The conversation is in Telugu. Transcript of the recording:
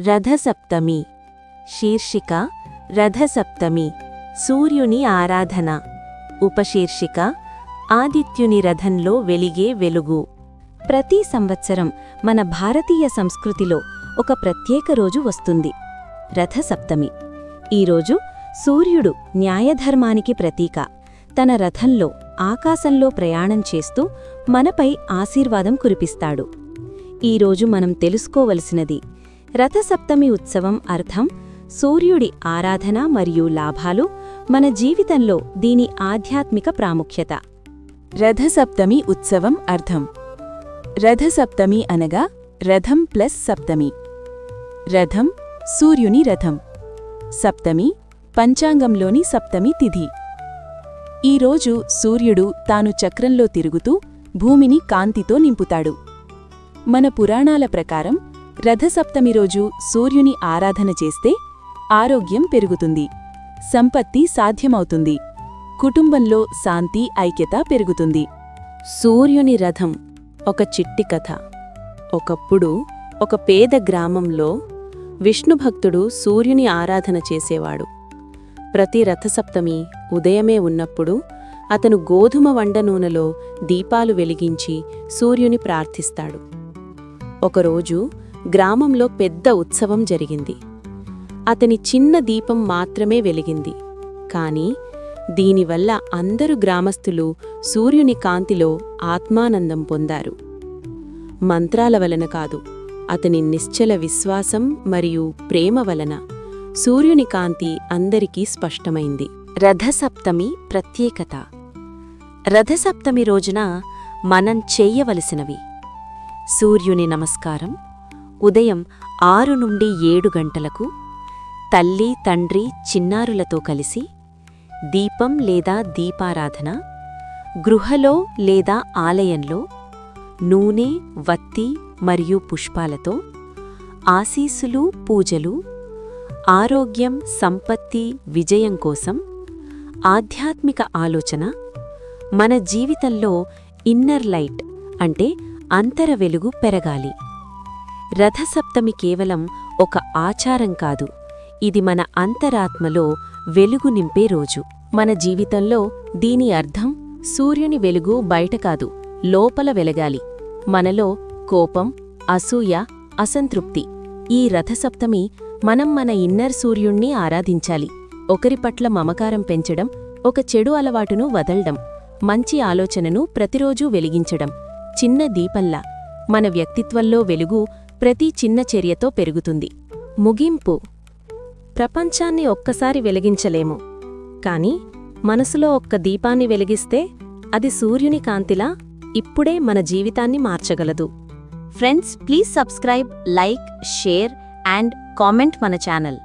రథసప్తమి. శీర్షిక రథసప్తమి. సూర్యుని ఆరాధన. ఉపశీర్షిక ఆదిత్యుని రథంలో వెలిగే వెలుగు. ప్రతి సంవత్సరం మన భారతీయ సంస్కృతిలో ఒక ప్రత్యేక రోజు వస్తుంది. రథసప్తమి. ఈరోజు సూర్యుడు న్యాయధర్మానికి ప్రతీక. తన రథంలో ఆకాశంలో ప్రయాణం చేస్తూ మనపై ఆశీర్వాదం కురిపిస్తాడు. ఈరోజు మనం తెలుసుకోవలసినది రథసప్తమి ఉత్సవం అర్థం సూర్యుడి ఆరాధన మరియు లాభాలు మన జీవితంలో దీని ఆధ్యాత్మిక ప్రాముఖ్యత. రథసప్తమి ఉత్సవం అర్థం రథసప్తమి అనగా రథం ప్లస్ సప్తమి. రథం సూర్యుని రథం. సప్తమి పంచాంగంలోని సప్తమి తిథి. ఈరోజు సూర్యుడు తాను చక్రంలో తిరుగుతూ భూమిని కాంతితో నింపుతాడు. మన పురాణాల ప్రకారం రథసప్తమి రోజు సూర్యుని ఆరాధన చేస్తే ఆరోగ్యం పెరుగుతుంది సంపత్తి సాధ్యమవుతుంది కుటుంబంలో శాంతి ఐక్యత పెరుగుతుంది. సూర్యుని రథం ఒక చిట్టి కథ. ఒకప్పుడు ఒక పేద గ్రామంలో విష్ణుభక్తుడు సూర్యుని ఆరాధన చేసేవాడు. ప్రతి రథసప్తమి ఉదయమే ఉన్నప్పుడు అతను గోధుమ వండ నూనెలో దీపాలు వెలిగించి సూర్యుని ప్రార్థిస్తాడు. ఒకరోజు గ్రామంలో పెద్ద ఉత్సవం జరిగింది. అతని చిన్న దీపం మాత్రమే వెలిగింది. కానీ దీనివల్ల అందరు గ్రామస్తులు సూర్యుని కాంతిలో ఆత్మానందం పొందారు. మంత్రాల వలన కాదు అతని నిశ్చల విశ్వాసం మరియు ప్రేమ వలన సూర్యుని కాంతి అందరికీ స్పష్టమైంది. రథసప్తమి ప్రత్యేకత. రథసప్తమి రోజున మనం చెయ్యవలసినవి సూర్యుని నమస్కారం ఉదయం ఆరు నుండి ఏడు గంటలకు తల్లి తండ్రి చిన్నారులతో కలిసి దీపం లేదా దీపారాధన గృహలో లేదా ఆలయంలో నూనె వత్తి మరియు పుష్పాలతో ఆశీస్సులు పూజలు ఆరోగ్యం సంపత్తి విజయం కోసం ఆధ్యాత్మిక ఆలోచన మన జీవితంలో ఇన్నర్ లైట్ అంటే అంతర వెలుగు పెరగాలి. రథసప్తమి కేవలం ఒక ఆచారం కాదు. ఇది మన అంతరాత్మలో వెలుగు నింపే రోజు. మన జీవితంలో దీని అర్థం సూర్యుని వెలుగు బయట కాదు లోపల వెలగాలి. మనలో కోపం అసూయ అసంతృప్తి. ఈ రథసప్తమి మనం మన ఇన్నర్ సూర్యుణ్ణి ఆరాధించాలి. ఒకరి పట్ల మమకారం పెంచడం ఒక చెడు అలవాటును వదలడం మంచి ఆలోచనను ప్రతిరోజూ వెలిగించడం చిన్న దీపంలా మన వ్యక్తిత్వంలో వెలుగు ప్రతి చిన్న చర్యతో పెరుగుతుంది. ముగింపు. ప్రపంచాన్ని ఒక్కసారి వెలిగించలేము. కాని మనసులో ఒక్క దీపాన్ని వెలిగిస్తే అది సూర్యుని కాంతిలా ఇప్పుడే మన జీవితాన్ని మార్చగలదు. Friends please subscribe like share and comment మన ఛానల్.